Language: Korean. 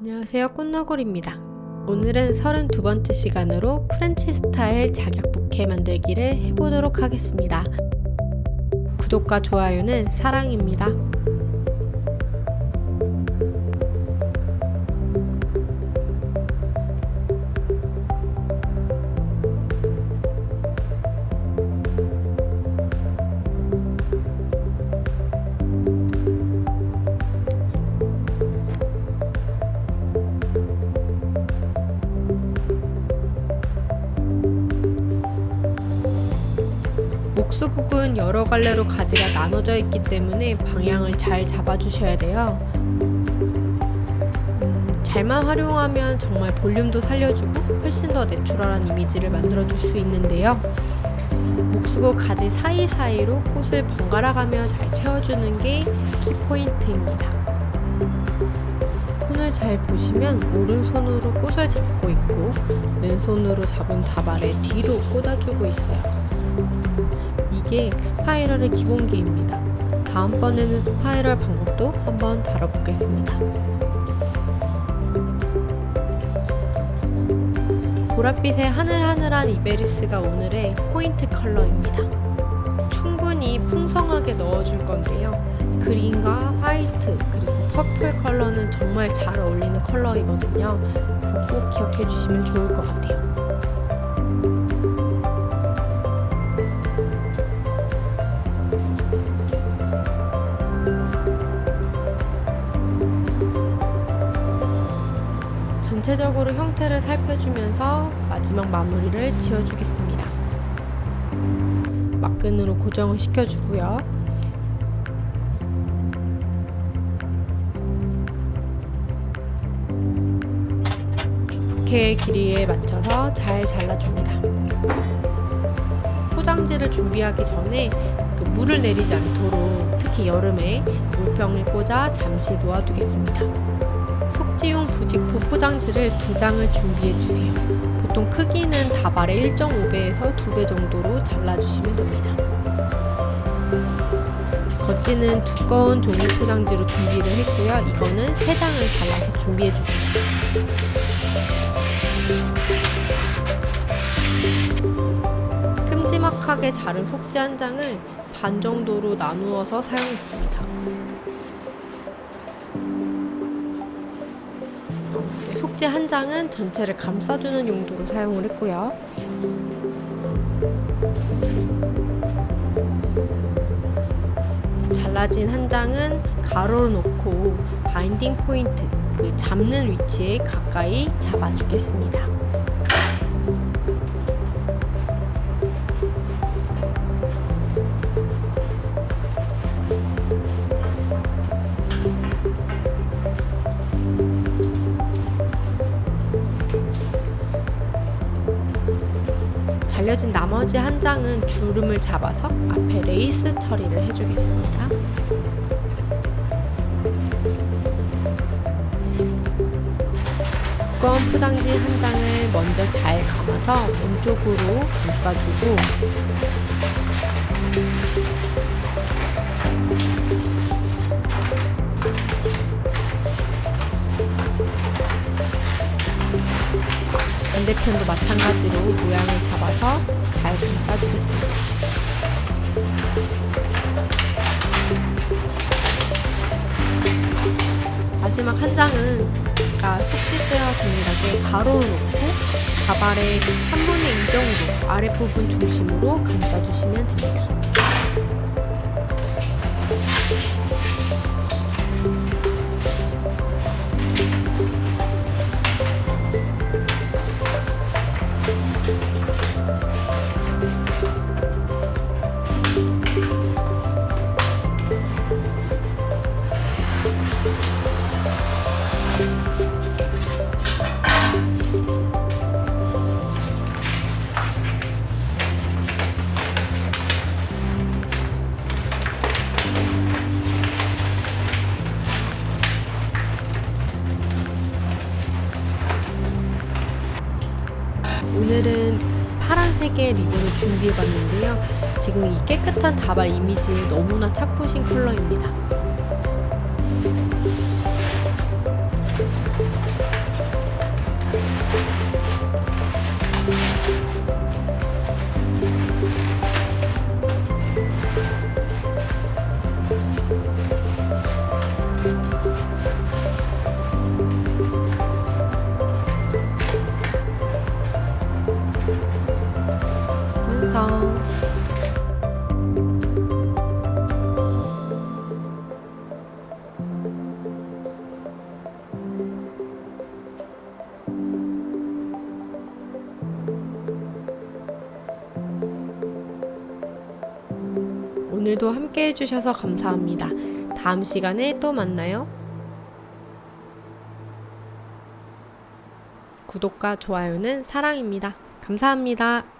안녕하세요 꽃너굴입니다. 오늘은 32번째 시간으로 프렌치 스타일 자격 부케 만들기를 해보도록 하겠습니다. 구독과 좋아요는 사랑입니다 목수국은 여러 갈래로 가지가 나눠져 있기 때문에 방향을 잘 잡아주셔야 돼요. 음, 잘만 활용하면 정말 볼륨도 살려주고 훨씬 더 내추럴한 이미지를 만들어줄 수 있는데요. 목수국 가지 사이사이로 꽃을 번갈아가며 잘 채워주는 게 키포인트입니다. 손을 잘 보시면 오른손으로 꽃을 잡고 있고 왼손으로 잡은 다발에 뒤로 꽂아주고 있어요. 이게 스파이럴의 기본기입니다. 다음번에는 스파이럴 방법도 한번 다뤄보겠습니다. 보랏빛의 하늘하늘한 이베리스가 오늘의 포인트 컬러입니다. 충분히 풍성하게 넣어줄 건데요. 그린과 화이트 그리고 퍼플 컬러는 정말 잘 어울리는 컬러이거든요. 꼭 기억해 주시면 좋을 것 같아요. 전체적으로 형태를 살펴주면서 마지막 마무리를 지어주겠습니다. 막근으로 고정을 시켜주고요. 부케의 길이에 맞춰서 잘 잘라줍니다. 포장지를 준비하기 전에 그 물을 내리지 않도록 특히 여름에 물병에 꽂아 잠시 놓아두겠습니다. 속지용 부직포 포장지를 두 장을 준비해 주세요. 보통 크기는 다발의 1.5배에서 2배 정도로 잘라주시면 됩니다. 겉지는 두꺼운 종이 포장지로 준비를 했고요. 이거는 3장을 잘라서 준비해 주세요. 큼지막하게 자른 속지 한 장을 반 정도로 나누어서 사용했습니다. 속지 한 장은 전체를 감싸주는 용도로 사용을 했고요. 잘라진 한 장은 가로로 놓고 바인딩 포인트, 그 잡는 위치에 가까이 잡아주겠습니다. 잘려진 나머지 한 장은 주름을 잡아서 앞에 레이스 처리를 해주겠습니다. 두꺼운 포장지 한 장을 먼저 잘 감아서 왼쪽으로 감싸주고 반대편도 마찬가지로 모양을 잡아서 잘 감싸주겠습니다. 마지막 한 장은 아까 속지대와 동일하게 가로로 놓고 가발의 3분의 2 정도 아랫부분 중심으로 감싸주시면 됩니다. 오늘은 파란색의 리본을 준비해봤는데요. 지금 이 깨끗한 다발 이미지에 너무나 착붙인 컬러입니다. 해서 오늘도 함께 해주셔서 감사합니다. 다음 시간에 또 만나요. 구독과 좋아요는 사랑입니다. 감사합니다.